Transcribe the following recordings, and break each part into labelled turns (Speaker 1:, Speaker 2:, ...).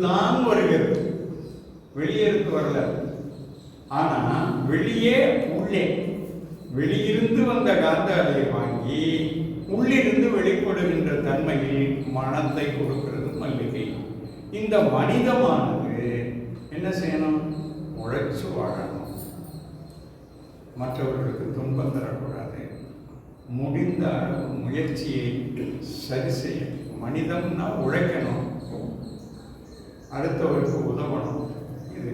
Speaker 1: தான் வருகிறது. வெளியிருந்து வரல. ஆனா வெளியே உள்ளே. வெளியிருந்து வந்த காந்த அலையை வாங்கி உள்ளிருந்து வெளிப்படுகின்ற தன்மையில் மனத்தை கொடுக்கிறது மல்லிகை. இந்த மனிதமானது என்ன செய்யணும்? உழைச்சு வாழணும். மற்றவர்களுக்கு துன்பம் தரக்கூடாது. முடிந்த முயற்சியை சரி செய்ய மனிதம்னா உழைக்கணும். அடுத்தவருக்கு உதவணும். இது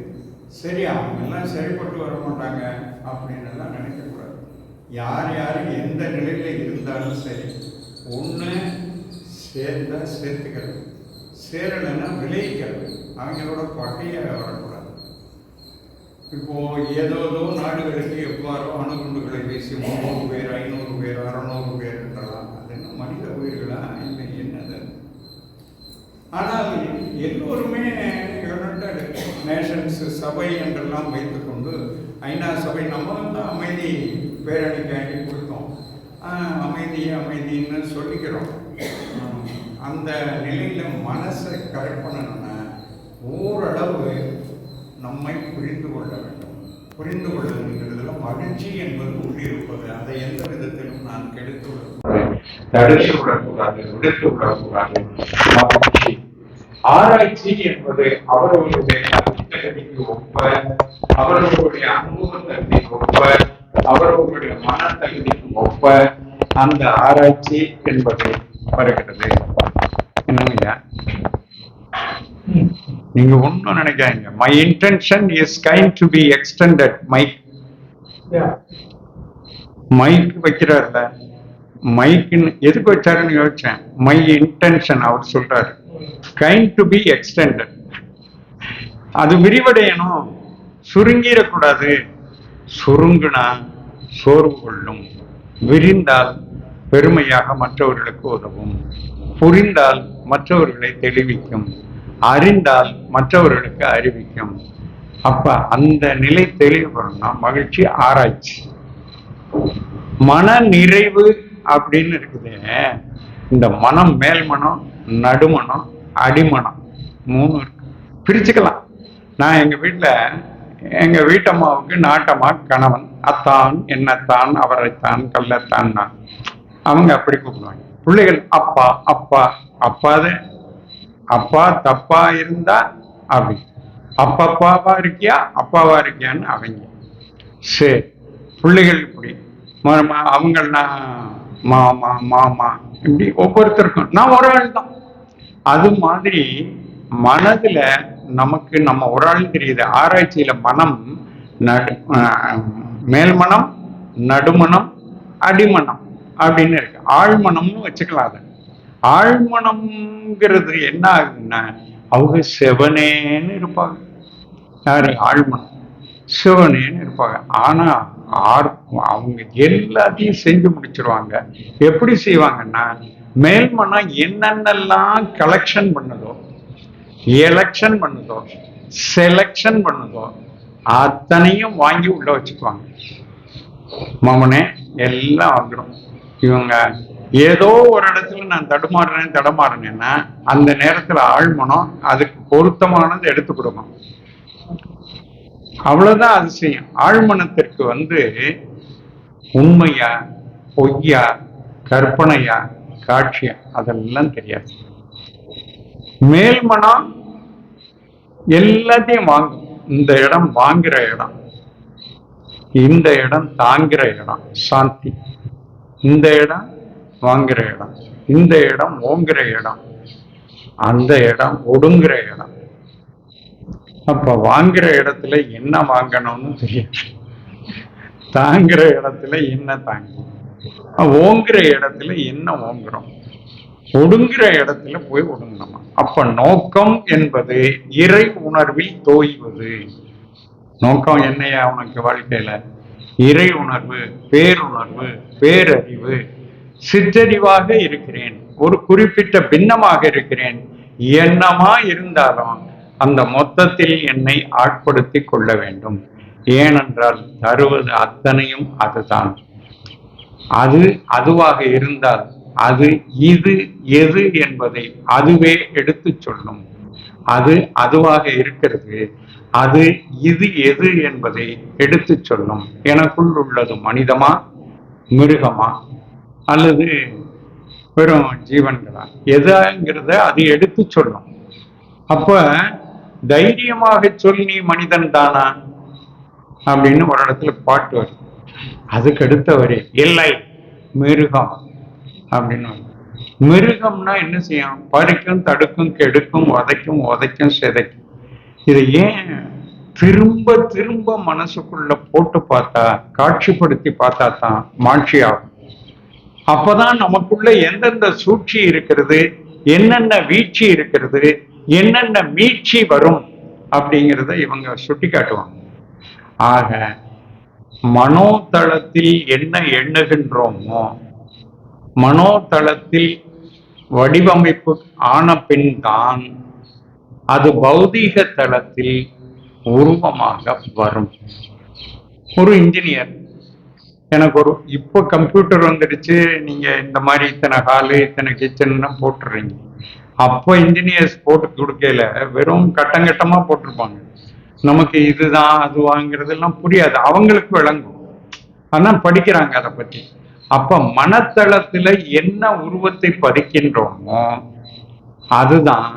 Speaker 1: சரி அவங்க எல்லாம் சரிப்பட்டு வர மாட்டாங்க அப்படின்னு எல்லாம் நினைக்கக்கூடாது யார் யார் எந்த நிலையில இருந்தாலும் சரி ஒன்று சேர்ந்தா சேர்த்துக்கிறது சேரலைன்னா விளைவிக்கிறது அவங்களோட பகையாக வரக்கூடாது. இப்போ ஏதோதோ நாடுகளுக்கு எவ்வாறோ அணுகுண்டுகளை வீசி முந்நூறு பேர் ஐநூறு பேர் அறநூறு பேர் என்றலாம் அது என்ன மனித உயிர்களாக இல்லை என்னது ஆனால் எல்லோருமே யுனைடெட் நேஷன்ஸ் சபை என்றெல்லாம் வைத்துக்கொண்டு ஐநா சபை நம்ம வந்து அமைதி பேரணிக்காண்டி கொடுத்தோம். ஆஹ் அமைதி அமைதின்னு சொல்லிக்கிறோம். அந்த நிலையில் மனசை கரெக்ட் பண்ணணும்னா ஓரளவு நம்மை புரிந்து கொள்ள வேண்டும். புரிந்து கொள்ளுங்கிறதுல மகிழ்ச்சி என்பது உள்ளிருப்பது. அதை எந்த விதத்திலும் நான் கெடுத்து விடக்கூடாது
Speaker 2: தடுத்து விடக்கூடாது விடுத்து விடக்கூடாது மகிழ்ச்சி. ஆராய்ச்சி என்பது அவரவர்களுடைய அறிவுக்கு ஒப்ப அவரவர்களுடைய அனுபவத்திற்கு ஒப்ப அவரவர்களுடைய மனத்தகுதிக்கு ஒப்ப அந்த ஆராய்ச்சி என்பது வருகிறது. என்னங்கய்யா நீங்க ஒண்ணும் நினைக்காதீங்க. My intention is kind to be extended my mike வைக்கிறார்ல? மைக்குன்னு எதுக்கு வச்சாருன்னு யோசிச்சேன். மை இன்டென்ஷன் அவர் சொல்றாரு. கைண்ட் டு பி எக்ஸ்டெண்டட் அது விரிவடையணும். சுருங்கிடக்கூடாது. சுருங்கினா சோர்வு கொள்ளும். விரிந்தால் பெருமையாக மற்றவர்களுக்கு உதவும். புரிந்தால் மற்றவர்களை தெளிவிக்கும். அறிந்தால் மற்றவர்களுக்கு அறிவிக்கும். அப்ப அந்த நிலை தெளிவு மகிழ்ச்சி ஆராய்ச்சி. மன நிறைவு அப்படின்னு இருக்குது. இந்த மனம் மேல் மனம் நடுமணம் அடிமணம் மூணு இருக்கு. பிரிச்சுக்கலாம். நான் எங்க வீட்டுல எங்க வீட்டம்மாவுக்கு நாட்டம்மா கணவன். அத்தான் என்னத்தான் அவரைத்தான் கல்லத்தான் நான். அவங்க அப்படி கூப்பிடுவாங்க. பிள்ளைகள் அப்பா அப்பா அப்பாது. அப்பா தப்பா இருந்தா அப்படி அப்பப்பாவா இருக்கியா அப்பாவா இருக்கியான்னு அவங்க. சரி. பிள்ளைகள் இப்படி. அவங்கள் ம- மாமா மாமா இப்படி ஒவ்வொருத்தருக்கும். நான் ஒரு ஆள் தான். அது மாதிரி மனதுல நமக்கு நம்ம ஒரு ஆள் தெரியுது. ஆராய்ச்சியில மனம் நடு மேல்மனம் நடுமணம் நடுமனம் அடிமனம் அப்படின்னு இருக்கு. ஆழ்மனம்னு வச்சுக்கலாம் அது. ஆழ்மனம்ங்கிறது என்ன ஆகுதுன்னா அவங்க செவனேன்னு இருப்பாங்க. யாரு? ஆழ்மனம் சிவனேன்னு இருப்பாங்க. ஆனா ஆர்- அவங்க எல்லாத்தையும் செஞ்சு முடிச்சிருவாங்க. எப்படி செய்வாங்கன்னா மேல்மனம் என்னென்னலாம் கலெக்ஷன் பண்ணுதோ எலெக்ஷன் பண்ணுதோ செலெக்ஷன் பண்ணுதோ அத்தனையும் வாங்கி உள்ள வச்சுக்குவாங்க. மமனே எல்லாம் வந்துடும் இவங்க ஏதோ ஒரு இடத்துல நான் தடுமாறுறேன் தடமாறுனேன்னா அந்த நேரத்துல ஆழ்மனம் அதுக்கு பொருத்தமானது எடுத்து கொடுக்கும். அவ்வளவுதான் அதிசயம். ஆழ்மனத்திற்கு வந்து உண்மையா பொய்யா கற்பனையா காட்சியா அதெல்லாம் தெரியாது. மேல்மனம் எல்லாத்தையும் வாங்கும். இந்த இடம் வாங்குற இடம். இந்த இடம் தாங்குற இடம். சாந்தி. இந்த இடம் வாங்குற இடம். இந்த இடம் ஓங்குற இடம். அந்த இடம் ஒடுங்குற இடம். அப்ப வாங்குற இடத்துல என்ன வாங்கணும்னு தெரியாது. தாங்குற இடத்துல என்ன தாங்க ஓங்குற இடத்துல என்ன ஓங்குறோம்? ஒடுங்குற இடத்துல போய் ஒடுங்கணுமா? அப்ப நோக்கம் என்பது இறை உணர்வில் தோய்வது. நோக்கம் என்னையா உனக்கு வாழ்க்கையில? இறை உணர்வு பேருணர்வு பேரறிவு. சிற்றறிவாக இருக்கிறேன். ஒரு குறிப்பிட்ட பின்னமாக இருக்கிறேன். என்னமா இருந்தாலும் அந்த மொத்தத்தில் என்னை ஆட்படுத்தி கொள்ள வேண்டும். ஏனென்றால் தருவது அத்தனையும் அதுதான். அது அதுவாக இருந்தால் அது இது எது என்பதை அதுவே எடுத்துச் சொல்லும். அது அதுவாக இருக்கிறது. அது இது எது என்பதை எடுத்துச் சொல்லும். எனக்குள் உள்ளது மனிதமா மிருகமா அல்லது வெறும் ஜீவன்களா? எதாங்கிறத அது எடுத்துச் சொல்லும். அப்ப தைரியமாக சொல் நீ மனிதன் தானா? அப்படின்னு ஒரு இடத்துல பாட்டு வரும் அதுக்கு அடுத்தவரே இல்லை மிருகம். அப்படின்னு மிருகம்னா என்ன செய்யும்? பறிக்கும் தடுக்கும் கெடுக்கும் உதைக்கும் உதைக்கும் சிதைக்கும். இதை ஏன் திரும்ப திரும்ப மனசுக்குள்ள போட்டு பார்த்தா காட்சிப்படுத்தி பார்த்தா தான் மாட்சி ஆகும். அப்பதான் நமக்குள்ள எந்தெந்த சூழ்ச்சி இருக்கிறது என்னென்ன வீழ்ச்சி இருக்கிறது என்னென்ன மீட்சி வரும் அப்படிங்கிறத இவங்க சுட்டி காட்டுவாங்க ஆக மனோதளத்தில் என்ன எண்ணுகின்றோமோ மனோதளத்தில் வடிவமைப்பு ஆன பின் தான் அது பௌதீக தளத்தில் உருவமாக வரும். ஒரு இன்ஜினியர் எனக்கு ஒரு இப்போ கம்ப்யூட்டர் வந்துடுச்சு நீங்கள் இந்த மாதிரி இத்தனை ஹாலு இத்தனை கிச்சன்லாம் போட்டுறீங்க. அப்போ இன்ஜினியர்ஸ் போட்டு கொடுக்கல வெறும் கட்டங்கட்டமா போட்டிருப்பாங்க. நமக்கு இதுதான் அது வாங்குறதெல்லாம் புரியாது. அவங்களுக்கு விளங்கும். ஆனா படிக்கிறாங்க அதை பத்தி. அப்ப மனத்தளத்துல என்ன உருவத்தை பதிக்கின்றோமோ அதுதான்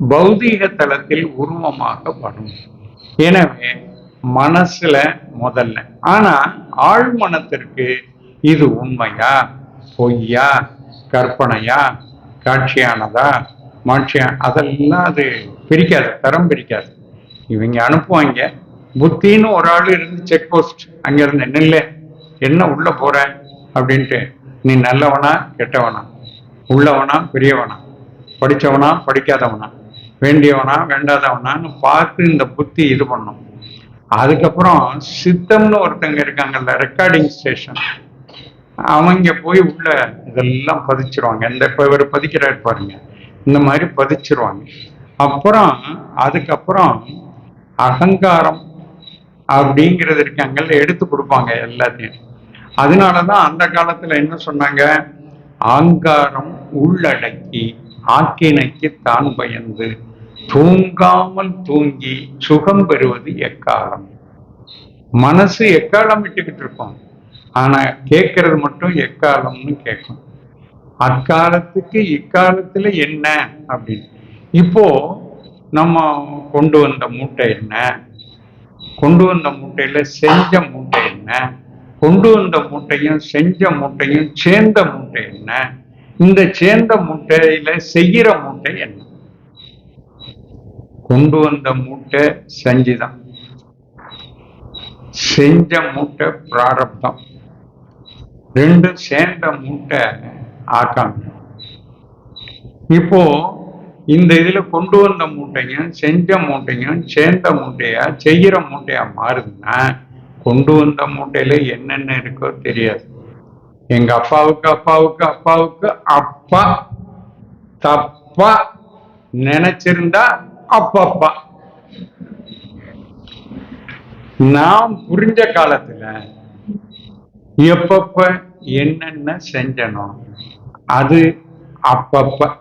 Speaker 2: பௌதீக தளத்தில் உருவமாக வரும் எனவே மனசுல முதல்ல. ஆனா ஆழ்மனத்திற்கு இது உண்மையா பொய்யா கற்பனையா? காட்சியானதா மாட்சியா அதெல்லாம் அது பிரிக்காது தரம் பிரிக்காது. இவங்க அனுப்புவாங்க. புத்தின்னு ஒரு ஆள் இருந்து செக் போஸ்ட் அங்க இருந்து நில்லு என்ன உள்ள போற? அப்படின்ட்டு நீ நல்லவனா கெட்டவனா? உள்ளவனா பெரியவனா? படிச்சவனா படிக்காதவனா? வேண்டியவனா வேண்டாதவனான்னு பார்த்து இந்த புத்தி இது பண்ணும். அதுக்கப்புறம் சித்தம்னு ஒருத்தங்க இருக்காங்கல்ல ரெக்கார்டிங் ஸ்டேஷன் அவங்க போய் உள்ள இதெல்லாம் பதிச்சிருவாங்க. இந்த இப்போ இவர் பதிக்கிறாரு பாருங்க. இந்த மாதிரி பதிச்சிருவாங்க. அப்புறம் அதுக்கப்புறம் அகங்காரம் அப்படிங்கிறது இருக்காங்கல்ல எடுத்து கொடுப்பாங்க எல்லாத்தையும். அதனாலதான் அந்த காலத்துல என்ன சொன்னாங்க? ஆங்காரம் உள்ளடக்கி ஆக்கினைக்கு தான் பயந்து தூங்காமல் தூங்கி சுகம் பெறுவது எக்காலம்? மனசு எக்காலம் விட்டுக்கிட்டு இருக்கும்? ஆனா கேட்கறது மட்டும் எக்காலம்னு கேட்கும். அக்காலத்துக்கு இக்காலத்துல என்ன அப்படின்னு. இப்போ நம்ம கொண்டு வந்த மூட்டை என்ன? கொண்டு வந்த மூட்டையில செஞ்ச மூட்டை என்ன? கொண்டு வந்த மூட்டையும் செஞ்ச மூட்டையும் சேர்ந்த மூட்டை என்ன? இந்த சேர்ந்த மூட்டையில செய்கிற மூட்டை என்ன? கொண்டு வந்த மூட்டை செஞ்சுதான். செஞ்ச மூட்டை பிராரப்தம். ரெண்டும் சேர்ந்த மூட்டை ஆக்காம. இப்போ இந்த இதுல கொண்டு வந்த மூட்டையும் செஞ்ச மூட்டையும் சேர்ந்த மூட்டையா செய்யற மூட்டையா மாறுதுன்னா கொண்டு வந்த மூட்டையில என்னென்ன இருக்கோ தெரியாது. எங்க அப்பாவுக்கு அப்பாவுக்கு அப்பாவுக்கு அப்பா தப்பா நினைச்சிருந்தா அப்பப்பா. நாம் புரிஞ்ச காலத்துல எப்பப்ப என்னென்ன செஞ்சனோ அது அப்பப்ப.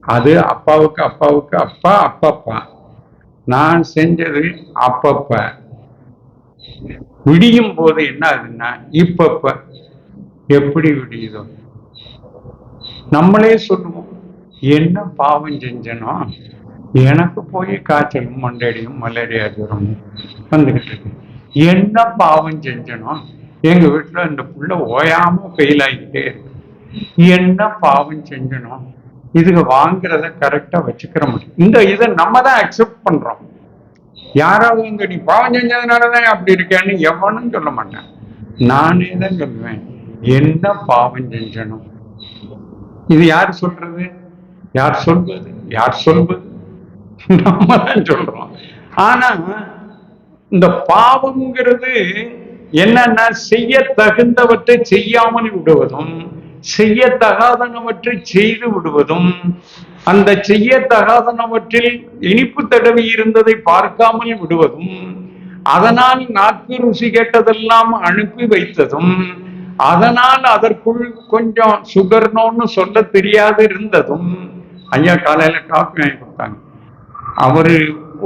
Speaker 2: அது அப்பாவுக்கு அப்பாவுக்கு அப்பா அப்பப்பா. நான் செஞ்சது அப்பப்ப. விடியும் போது என்ன ஆகுதுன்னா இப்பப்ப. எப்படி விடியுதோ. நம்மளே சொல்லுவோம் என்ன பாவம் செஞ்சனோ எனக்கு போய் காய்ச்சலும் மண்டடியும் மலேரியா ஜுரமும் வந்துகிட்டு இருக்கு. என்ன பாவம் செஞ்சனும் எங்க வீட்டுல இந்த புள்ள ஓயாம ஃபெயில் ஆகிக்கிட்டே இருக்கு. என்ன பாவம் செஞ்சனும் இதுக்கு வாங்குறத கரெக்டா வச்சுக்கிற முடியும். இந்த இதை நம்ம தான் அக்செப்ட் பண்றோம். யாராவது இங்க நீ பாவம் செஞ்சதுனாலதான் அப்படி இருக்கேன்னு எவனும் சொல்ல மாட்டேன். நானே தான் சொல்லுவேன் என்ன பாவம் செஞ்சனும் இது யார் சொல்றது? யார் சொல்வது? யார் சொல்வது? நம்ம தான் சொல்றோம். ஆனா இந்த பாவம்ங்கிறது என்னன்னா செய்ய தகுந்தவற்றை செய்யாமல் விடுவதும் செய்ய தகாதனவற்றை செய்து விடுவதும் அந்த செய்ய தகாதனவற்றில் இனிப்பு தடவி இருந்ததை பார்க்காமல் விடுவதும் அதனால் நாக்கு ருசி கேட்டதெல்லாம் அனுப்பி வைத்ததும் அதனால் அதற்குள் கொஞ்சம் சுகர்னோன்னு சொல்ல தெரியாது இருந்ததும். ஐயா காலையில காஃபி வாங்கி கொடுத்தாங்க. அவரு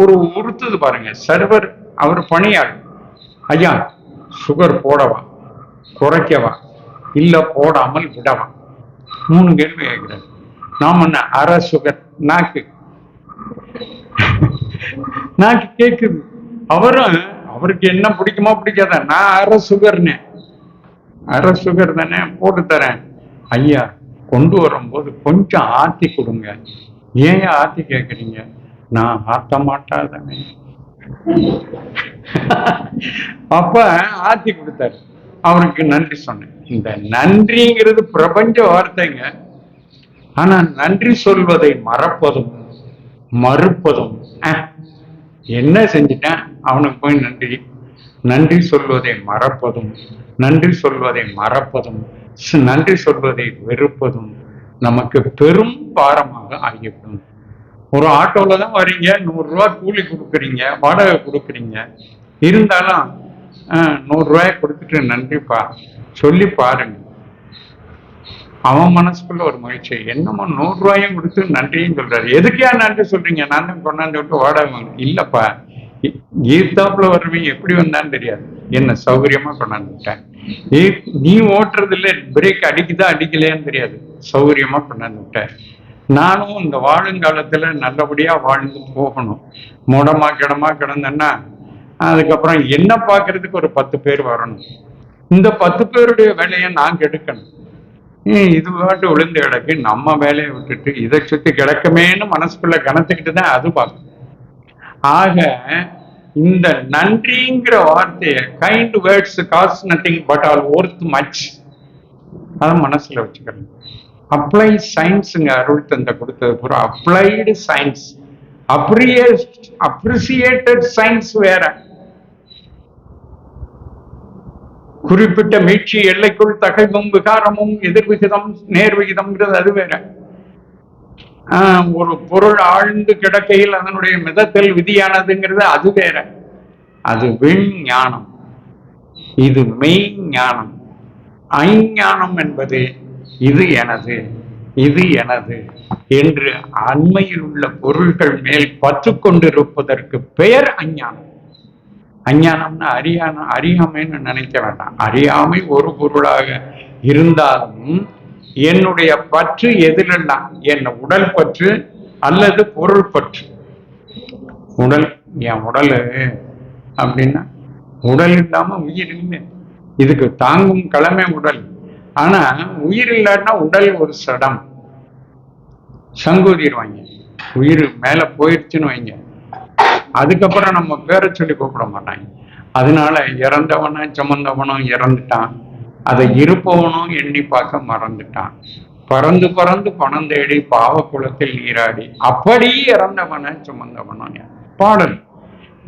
Speaker 2: ஒரு உறுத்துது பாருங்க. சர்வர் அவர் பணியாள். ஐயா சுகர் போடவா? குறைக்கவா? இல்ல போடாமல் விடவா? மூணு கேள்வி கேட்கிறார். நாம என்ன அரை சுகர் நாக்கு. நாக்கு கேக்குது. அவரும் அவருக்கு என்ன பிடிக்குமோ பிடிக்காத? நான் அரை சுகர்னு அரை சுகர் தானே போட்டு தரேன். ஐயா கொண்டு வரும்போது கொஞ்சம் ஆத்தி கொடுங்க. ஏன் ஆத்தி கேக்குறீங்க? நான் ஆத்த மாட்டாதானே அப்ப ஆத்தி கொடுத்தார். அவருக்கு நன்றி சொன்னேன். இந்த நன்றிங்கிறது பிரபஞ்ச வார்த்தைங்க. ஆனா நன்றி சொல்வதை மறப்பதும் மறுப்பதும் அஹ், என்ன செஞ்சிட்டேன்? அவனுக்கு போய் நன்றி. நன்றி சொல்வதை மறப்பதும் நன்றி சொல்வதை மறப்பதும் நன்றி சொல்வதை வெறுப்பதும் நமக்கு பெரும் பாரமாக ஆகிவிடும். ஒரு ஆட்டோல தான் வரீங்க நூறு கூலி கொடுக்குறீங்க வாடகை கொடுக்குறீங்க. இருந்தாலும் ஆஹ், நூறு கொடுத்துட்டு நன்றிப்பா. சொல்லி பாருங்க. அவன் மனசுக்குள்ள ஒரு மகிழ்ச்சி. என்னமோ நூறு ரூபாயும் கொடுத்து நன்றியும் சொல்றாரு. எதுக்கே நன்றி சொல்றீங்க? நான் தான் கொண்டாந்து விட்டு வாடகை வாங்க. இல்லப்பா. ஈர்த்தாப்புல வருவீங்க. எப்படி வந்தான்னு தெரியாது. என்ன சௌகரியமா கொண்டாந்து விட்டேன். நீ ஓட்டுறது இல்ல பிரேக் அடிக்குதா அடிக்கலையான்னு தெரியாது. சௌகரியமா கொண்டாந்து விட்டேன். நானும் இந்த வாழுங்காலத்தில் நல்லபடியா வாழ்ந்து போகணும். மூடமாக கிடமா கிடந்தேன்னா அதுக்கப்புறம் என்ன பார்க்கறதுக்கு ஒரு பத்து பேர் வரணும். இந்த பத்து பேருடைய வேலையை நான் கெடுக்கணும். இது பாட்டு விழுந்து கிடக்கு நம்ம வேலையை விட்டுட்டு இதை சுத்தி கிடக்குமேன்னு மனசுக்குள்ள கணத்துக்கிட்டு தான் அது பார்க்கும். ஆக இந்த நன்றிங்கிற வார்த்தையை kind words cost nothing but all worth much அதை மனசுல வச்சுக்கணும். அப்ளை சயின்ஸுங்க அருள் தந்த கொடுத்தது பூரா. அப்ளைடு சயின்ஸ் அப்ரியே அப்ரிசியேட்டட் சயின்ஸ் வேற. குறிப்பிட்ட மீட்சி எல்லைக்குள் தகைவும் விகாரமும் எதிர்விகிதம் நேர்விகிதம்ங்கிறது அது வேற. ஆஹ் ஒரு பொருள் ஆழ்ந்து கிடக்கையில் அதனுடைய மிதத்தல் விதியானதுங்கிறது அது வேற. அது விண் ஞானம். இது மெய் ஞானம். ஐஞானம் என்பது இது எனது இது எனது என்று அண்மையில் உள்ள பொருள்கள் மேல் பற்று கொண்டிருப்பதற்கு பெயர் அஞ்ஞானம். அஞ்ஞானம்னா அறியான அறியாமைன்னு நினைக்க வேண்டாம். அறியாமை ஒரு பொருளாக இருந்தாலும் என்னுடைய பற்று எதிலெல்லாம் என் உடல் பற்று அல்லது பொருள் பற்று. உடல் என் உடல் அப்படின்னா உடல் இல்லாம உயிர் இல்லை இதுக்கு தாங்கும் கிழமை உடல். ஆனா உயிர் இல்லாட்டினா உடல் ஒரு சடம். சங்கூதிடுவாங்க உயிர் மேல போயிடுச்சுன்னு வைங்க. அதுக்கப்புறம் நம்ம பேரை சொல்லி கூப்பிட மாட்டாங்க. அதனால இறந்தவனும் சுமந்தவனும் இறந்துட்டான். அதை இருப்பவனும் எண்ணி பார்க்க மறந்துட்டான். பறந்து பறந்து பணம் தேடி பாவ குளத்தில் நீராடி அப்படி இறந்தவன சுமந்தவனும் பாடல்.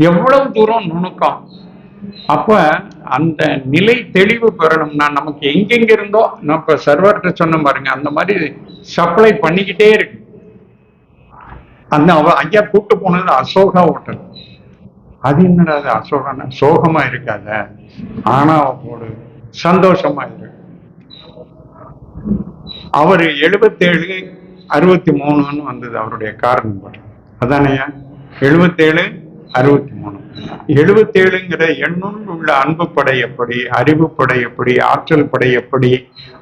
Speaker 2: எவ்வளவு தூரம் நுணுக்கம். அப்ப அந்த நிலை தெளிவு பெறணும்னா நமக்கு எங்கெங்க இருந்தோ நான் இப்ப சர்வர்கிட்ட சொன்ன பாருங்க அந்த மாதிரி சப்ளை பண்ணிக்கிட்டே இருக்கு. அந்த அவ ஐயா கூட்டு போனது அசோகா ஹோட்டல் அது என்னடா அது அசோகனா சோகமா இருக்காத. ஆனாவ போடு சந்தோஷமா இரு. அவர் எழுபத்தேழு அறுபத்தி மூணுன்னு வந்தது அவருடைய காரணம் நம்பர் அதானையா எழுபத்தேழு அறுபத்தி மூணு. எழுபத்தேழுங்கிற எண்ணுள் உள்ள அன்பு படை எப்படி அறிவு படை எப்படி ஆற்றல் படை எப்படி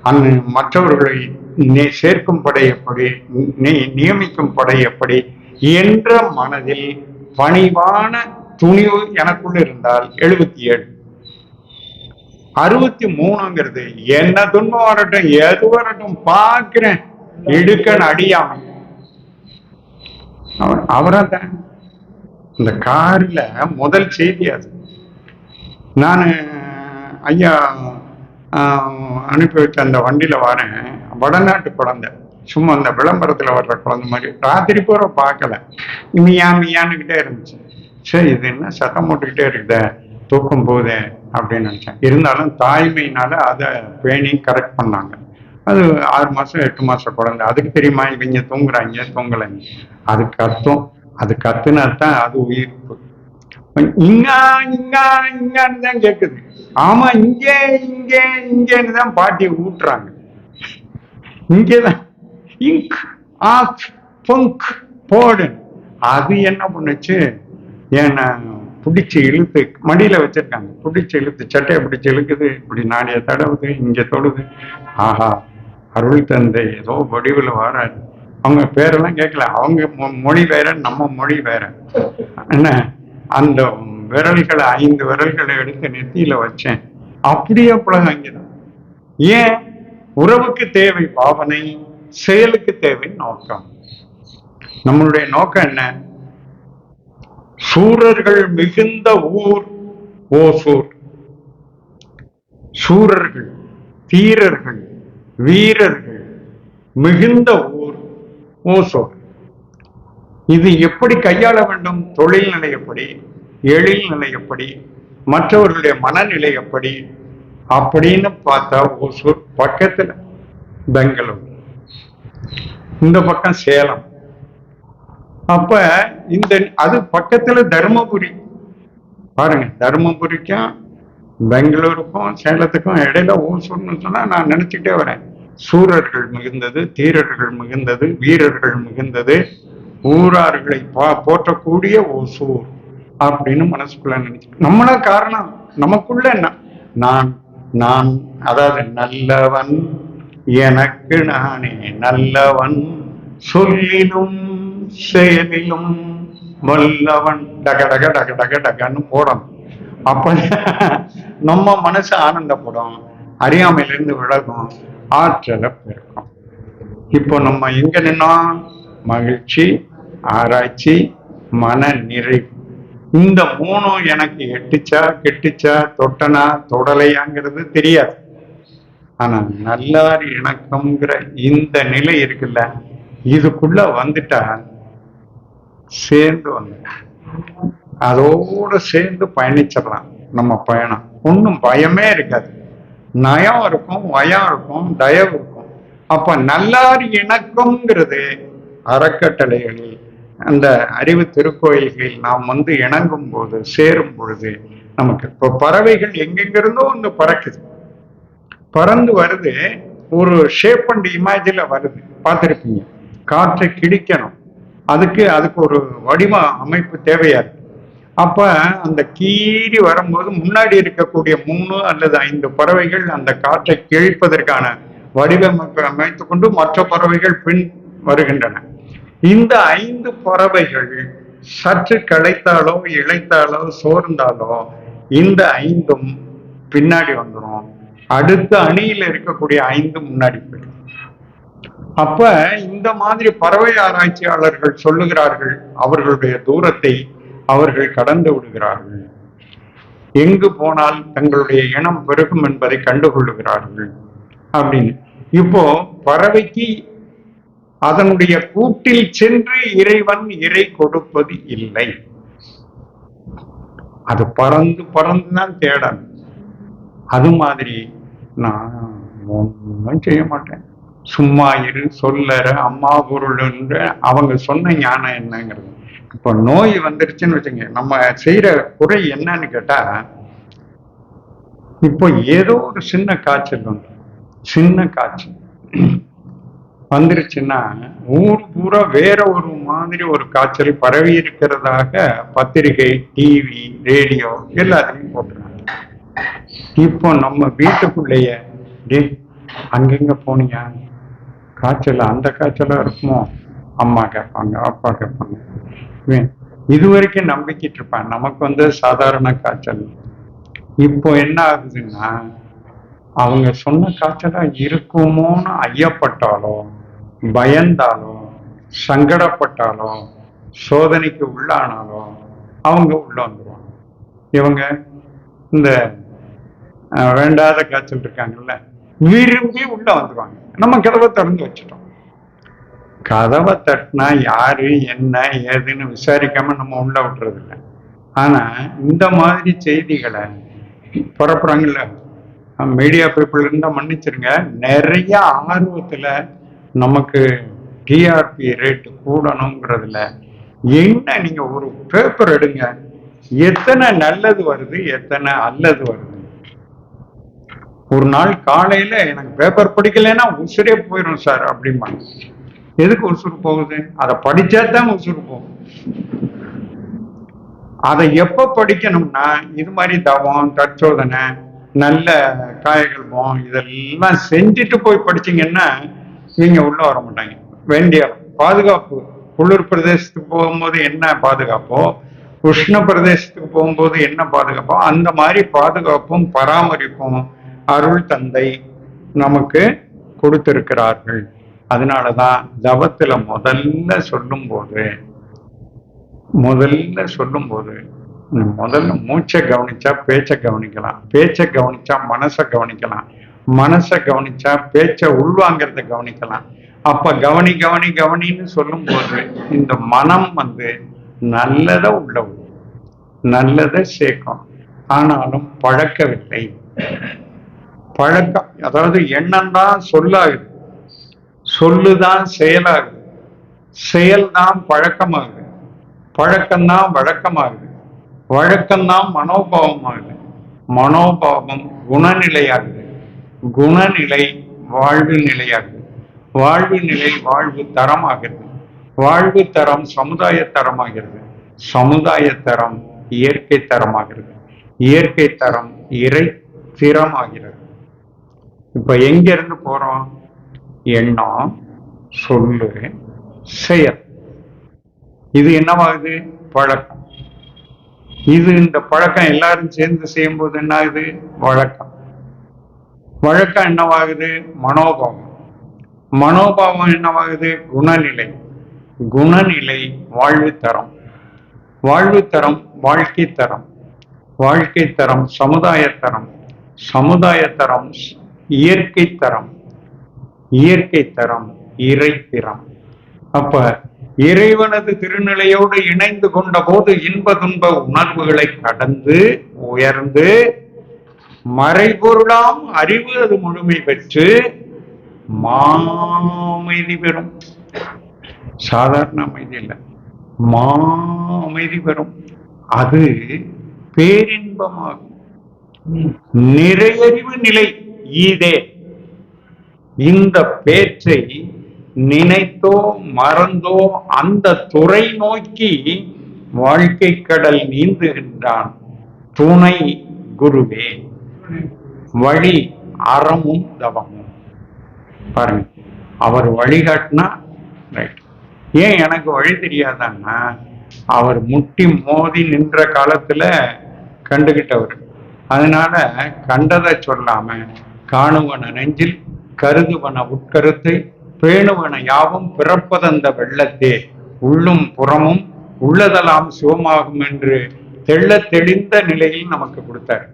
Speaker 2: அந் மற்றவர்களை நே- சேர்க்கும் படை எப்படி நீ நியமிக்கும் படை எப்படி என்ற மனதில் பணிவான துணிவு எனக்குள்ள இருந்தால் எழுபத்தி ஏழு அறுபத்தி மூணுங்கிறது என்ன துன்பம் வரட்டும் எது வரட்டும் பார்க்கிறேன் இடுக்கன் அடியாம. அவர் அவரா தான் இந்த காரில் முதல் செய்தி அது. நான் ஐயா அனுப்பி வைத்த அந்த வண்டியில வரேன். வடநாட்டு குழந்தை. சும்மா அந்த விளம்பரத்துல வர்ற குழந்தை மாதிரி. ராத்திரி பூரா பார்க்கல. மியா மியான்னுக்கிட்டே இருந்துச்சு. சரி இது என்ன சத்தம் போட்டுக்கிட்டே இருக்குதே? தூக்கம் போதே அப்படின்னு நினச்சேன். இருந்தாலும் தாய்மையினால அதை பேணி கரெக்ட் பண்ணாங்க. அது ஆறு மாதம் எட்டு மாதம் குழந்தை. அதுக்கு தெரியுமா? இவங்க தூங்குறாங்க தூங்கலைங்க அது கத்தும் அது கத்துனா தான் அது உயிர்ப்பு. இங்கா இங்கா இங்கான்னு தான் கேட்குது ஆமா இங்கே இங்கே இங்கேன்னு தான் பாட்டி ஊட்டுறாங்க. இங்கேதான். இங்க் ஆஃப் பொங்க் போடு அது என்ன பண்ணுச்சு? ஏன்னா பிடிச்சி இழுத்து மடியில வச்சிருக்காங்க. பிடிச்சி இழுத்து சட்டையை பிடிச்சி இழுக்குது இப்படி நாடிய தடவுது இங்க தொடுது. ஆஹா அருள் தந்தை ஏதோ வடிவில் வராது அவங்க பேரெல்லாம் கேட்கல. அவங்க மொழி வேற நம்ம மொழி வேற. என்ன? அந்த விரல்களை ஐந்து விரல்களை எடுத்து நெத்தியில வச்சேன். அப்படியே புலகாங்கிதான் ஏன்? உறவுக்கு தேவை பாவனை செயலுக்கு தேவை நோக்கம். நம்மளுடைய நோக்கம் என்ன? சூரர்கள் மிகுந்த ஊர் ஓசூர். சூரர்கள் தீரர்கள் வீரர்கள் மிகுந்த ஊர். மூசோ. இது எப்படி கையாள வேண்டும்? தொழில் நிலை எப்படி? எழில் நிலை எப்படி? மற்றவர்களுடைய மனநிலை எப்படி? அப்படின்னு பார்த்தா ஓசூர் பக்கத்துல பெங்களூர். இந்த பக்கம் சேலம். அப்ப இந்த அது பக்கத்துல தருமபுரி. பாருங்க தருமபுரிக்கும் பெங்களூருக்கும் சேலத்துக்கும் இடையில ஓசூர்னு சொன்னா நான் நினைச்சுக்கிட்டே வரேன். சூரர்கள் மிகுந்தது தீரர்கள் மிகுந்தது வீரர்கள் மிகுந்தது ஊரார்களை பா போற்றக்கூடிய ஓசூர் அப்படின்னு மனசுக்குள்ள நினைச்சு நம்மள காரணம். நமக்குள்ள என்ன நான் நான் அதாவது நல்லவன் எனக்கு நானே நல்லவன். சொல்லிலும் செயலிலும் வல்லவன். டக டக டக டக டகன்னு போடணும் அப்ப நம்ம மனசு ஆனந்தப்படும். அறியாமையிலிருந்து விலகும். ஆற்றலை பெருக்கும். இப்போ நம்ம எங்க நின்னோம்? மகிழ்ச்சி ஆராய்ச்சி மன நிறைவு. இந்த மூணும் எனக்கு எட்டுச்சா கெட்டுச்சா தொட்டனா தொடலையாங்கிறது தெரியாது. ஆனா நல்லார் இணக்கம்ங்கிற இந்த நிலை இருக்குல்ல இதுக்குள்ள வந்துட்டா சேர்ந்து வந்து அதோட சேர்ந்து பயணிச்சிடலாம் நம்ம பயணம். ஒன்றும் பயமே இருக்காது. நயம் இருக்கும் வயம் இருக்கும் தயவு இருக்கும். அப்ப நல்லார் இணக்கம்ங்கிறது அறக்கட்டளைகளில் அந்த அறிவு திருக்கோயில்களில் நாம் வந்து இணங்கும் போது சேரும் பொழுது நமக்கு இப்போ பறவைகள் எங்கெங்கிருந்தோ வந்து பறக்குது. பறந்து வருது ஒரு ஷேப் அண்ட் இமேஜில் வருது. பார்த்துருப்பீங்க. காற்றை கிடிக்கணும் அதுக்கு அதுக்கு ஒரு வடிவ அமைப்பு தேவையா இருக்கு. அப்ப அந்த கீறி வரும்போது முன்னாடி இருக்கக்கூடிய மூணு அல்லது ஐந்து பறவைகள் அந்த காற்றை கிழிப்பதற்கான வடிவமைப்பை அமைத்துக் கொண்டு மற்ற பறவைகள் பின் வருகின்றன. இந்த ஐந்து பறவைகள் சற்று களைத்தாலோ இழைத்தாலோ சோர்ந்தாலோ இந்த ஐந்தும் பின்னாடி வந்துடும் அடுத்த அணியில் இருக்கக்கூடிய ஐந்து முன்னாடி போயிடும். அப்ப இந்த மாதிரி பறவை ஆராய்ச்சியாளர்கள் சொல்லுகிறார்கள் அவர்களுடைய தூரத்தை அவர்கள் கடந்து விடுகிறார்கள். எங்கு போனால் தங்களுடைய இனம் பெருகும் என்பதை கண்டுகொள்ளுகிறார்கள். அப்படின்னு. இப்போ பறவைக்கு அதனுடைய கூட்டில் சென்று இறைவன் இறை கொடுப்பது இல்லை. அது பறந்து பறந்து தான் தேடணும். அது மாதிரி நான் ஒன்றும் செய்ய மாட்டேன். சும்மா இரு சொல்லற அம்மா பொருள் அவங்க சொன்ன ஞானம் என்னங்கிறது. இப்போ நோய் வந்துருச்சுன்னு வச்சுங்க நம்ம செய்யற குறை என்னன்னு கேட்டா இப்போ ஏதோ ஒரு சின்ன காய்ச்சல் வந்து சின்ன காய்ச்சல் வந்துருச்சுன்னா ஊர் பூரா வேற ஒரு மாதிரி ஒரு காய்ச்சல் பரவி இருக்கிறதாக பத்திரிகை டிவி ரேடியோ எல்லாத்தையும் போட்டுறாங்க இப்போ நம்ம வீட்டுக்குள்ளேயே டே அங்கெங்க போனியா? காய்ச்சல் அந்த காய்ச்சலா இருக்குமோ? அம்மா கேட்பாங்க அப்பா கேட்பாங்க. இது வரைக்கும் நம்பிக்கிட்டு இருப்பான் நமக்கு வந்து சாதாரண காய்ச்சல். இப்போ என்ன ஆகுதுன்னா அவங்க சொன்ன காய்ச்சலா இருக்குமோன்னு ஐயப்பட்டாலோ பயந்தாலோ சங்கடப்பட்டாலோ சோதனைக்கு உள்ளானாலோ அவங்க உள்ள வந்துருவாங்க. இவங்க இந்த வேண்டாத காய்ச்சல் இருக்காங்கல்ல விரும்பி உள்ள வந்துருவாங்க. நம்ம கதவை திறந்து வச்சிட்டோம். கதவை தட்டினா யாரு என்ன ஏதுன்னு விசாரிக்காம நம்ம உள்ள விட்டுறது இல்லை ஆனா இந்த மாதிரி செய்திகளை புறப்புறாங்கல்ல மீடியா பீப்புள் இருந்தா மன்னிச்சிருங்க நிறைய ஆர்வத்துல நமக்கு டிஆர்பி ரேட்டு கூடணுங்கிறதுல என்ன நீங்க ஒரு பேப்பர் எடுங்க எத்தனை நல்லது வருது எத்தனை அல்லது வருது. ஒரு நாள் காலையில எனக்கு பேப்பர் படிக்கலைன்னா உசிரே போயிடும் சார் அப்படிம்பாங்க. எதுக்கு உசுறு போகுது? அதை படிச்சா தான் உசுறு போகும். அதை எப்ப படிக்கணும்னா இது மாதிரி தவம் தற்சோதனை நல்ல காயகல்பம் இதெல்லாம் செஞ்சுட்டு போய் படிச்சீங்கன்னா நீங்க உள்ள வர மாட்டாங்க. வேண்டிய பாதுகாப்பு. குளிர் பிரதேசத்துக்கு போகும்போது என்ன பாதுகாப்போ உஷ்ண பிரதேசத்துக்கு போகும்போது என்ன பாதுகாப்போ அந்த மாதிரி பாதுகாப்பும் பராமரிப்பும் அருள் தந்தை நமக்கு கொடுத்திருக்கிறார்கள். அதனாலதான் தவத்துல முதல்ல சொல்லும்போது முதல்ல சொல்லும்போது முதல்ல மூச்சை கவனிச்சா பேச்சை கவனிக்கலாம் பேச்சை கவனிச்சா மனசை கவனிக்கலாம் மனசை கவனிச்சா பேச்சை உள்வாங்கிறத கவனிக்கலாம். அப்ப கவனி கவனி கவனின்னு சொல்லும்போது இந்த மனம் வந்து நல்லதை உள்ள நல்லதை சேர்க்கும். ஆனாலும் பழக்கவில்லை. பழக்கம் அதாவது எண்ணம் தான் சொல்லாகுது. சொல்லுதான் செயலாகுது செயல்தான் பழக்கமாகுது பழக்கம்தான் வழக்கமாகுது வழக்கம்தான் மனோபாவமாகுது மனோபாவம் குணநிலையாகுது குணநிலை வாழ்வு நிலையாகுது வாழ்வு நிலை வாழ்வு தரமாகிறது. வாழ்வு தரம் சமுதாய தரமாகிறது. சமுதாய தரம் இயற்கை தரமாகிறது. இயற்கை தரம் இறை திறமாகிறது. இப்ப எங்க இருந்து போறோம்? எண்ணம் சொல்லு செயல். இது என்னவாகுது? பழக்கம். இது இந்த பழக்கம் எல்லாரும் சேர்ந்து செய்யும்போது என்ன ஆகுது வழக்கம். வழக்கம் என்னவாகுது? மனோபாவம். மனோபாவம் என்னவாகுது? குணநிலை. குணநிலை வாழ்வு தரம் வாழ்வு தரம் வாழ்க்கை தரம் வாழ்க்கை தரம் சமுதாய தரம் சமுதாய தரம் இயற்கை தரம் இயற்கை தரம் இறை திறம். அப்ப இறைவனது திருநிலையோடு இணைந்து கொண்ட போது இன்ப துன்ப உணர்வுகளை கடந்து உயர்ந்து மறைபொருளாம் அறிவு அது முழுமை பெற்று மாமைதி பெறும். சாதாரண அமைதி இல்லை. மா அமைதி பெறும். அது பேரின்பமாகும். நிறையறிவு நிலை ஈதே. இந்த பேச்சை நினைத்தோ மறந்தோ அந்த துறை நோக்கி வாழ்க்கை கடல் நீந்துகின்றான். துணை குருவே வழி அறமும் தவமும். பாருங்க அவர் வழிகாட்டினா ரைட் ஏன் எனக்கு வழி தெரியாதான்னா அவர் முட்டி மோதி நின்ற காலத்துல கண்டுகிட்டவர். அதனால கண்டதை சொல்லாம காணுவன நெஞ்சில் கருதுவன உட்கருத்து பேணுவன யாவும் பிறப்பதந்த வெள்ளத்தே. உள்ளும் புறமும் உள்ளதெல்லாம் சிவமாகும் என்று தெள்ள தெளிந்த நிலையில் நமக்கு கொடுத்தார்.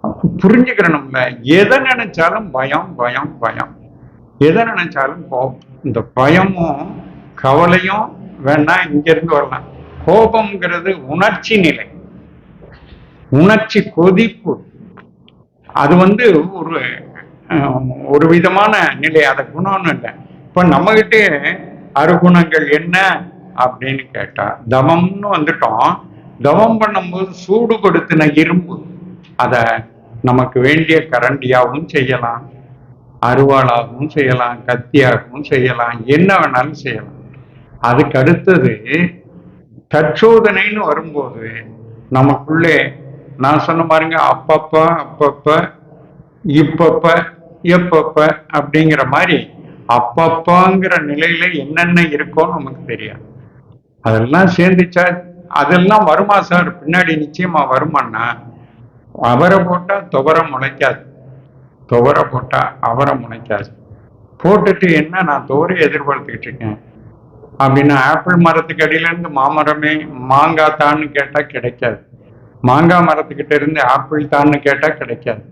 Speaker 2: அப்ப எதை நினைச்சாலும் பயம் பயம் பயம். எதை நினைச்சாலும் கோபம். இந்த பயமும் கவலையும் வேணா இங்க இருந்து வரலாம். கோபம்ங்கிறது உணர்ச்சி நிலை. உணர்ச்சி கொதிப்பு. அது வந்து ஒரு ஒரு விதமான நிலை அதை குணம்னு இல்லை. இப்ப நம்மகிட்ட அருகுணங்கள் என்ன அப்படின்னு கேட்டா தவம்னு வந்துட்டோம். தவம் பண்ணும்போது சூடுபடுத்தின இரும்பு. அதை நமக்கு வேண்டிய கரண்டியாகவும் செய்யலாம். அருவாளாகவும் செய்யலாம் கத்தியாகவும் செய்யலாம் என்ன வேணாலும் செய்யலாம். அதுக்கு அடுத்தது தற்சோதனைன்னு வரும்போது நமக்குள்ளே நான் சொன்ன பாருங்க அப்பப்ப அப்பப்ப இப்பப்ப எப்பப்ப அப்படிங்கிற மாதிரி அப்பப்பங்கிற நிலையில என்னென்ன இருக்கோன்னு நமக்கு தெரியாது. அதெல்லாம் சேர்ந்துச்சா? அதெல்லாம் வருமா சார்? பின்னாடி நிச்சயமா வருமான்னா அவரை போட்டா துவரை முளைக்காது. துவரை போட்டா அவரை முளைக்காது. போட்டுட்டு என்ன நான் துவரையை எதிர்பார்த்துக்கிட்டு இருக்கேன்? அப்படின்னா ஆப்பிள் மரத்துக்கு அடியில இருந்து மாமரமே மாங்காய் தான்னு கேட்டா கிடைக்காது. மாங்காய் மரத்துக்கிட்ட இருந்து ஆப்பிள் தான்னு கேட்டா கிடைக்காது.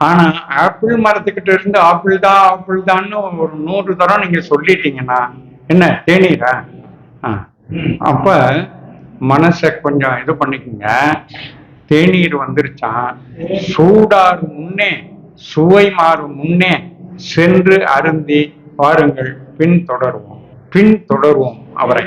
Speaker 2: ஆனா ஆப்பிள் மரத்துக்கிட்ட இருந்து ஆப்பிள் தான் ஆப்பிள் தான்னு ஒரு நூறு தரம் நீங்க சொல்லிட்டீங்கன்னா என்ன தேனீரா ஆ. அப்ப மனசை கொஞ்சம் இது பண்ணிக்கோங்க. தேநீர் வந்துருச்சான் சூடாறு முன்னே சுவை மாறும் முன்னே சென்று அருந்தி வாருங்கள் பின் தொடருவோம். பின் தொடருவோம் அவரை.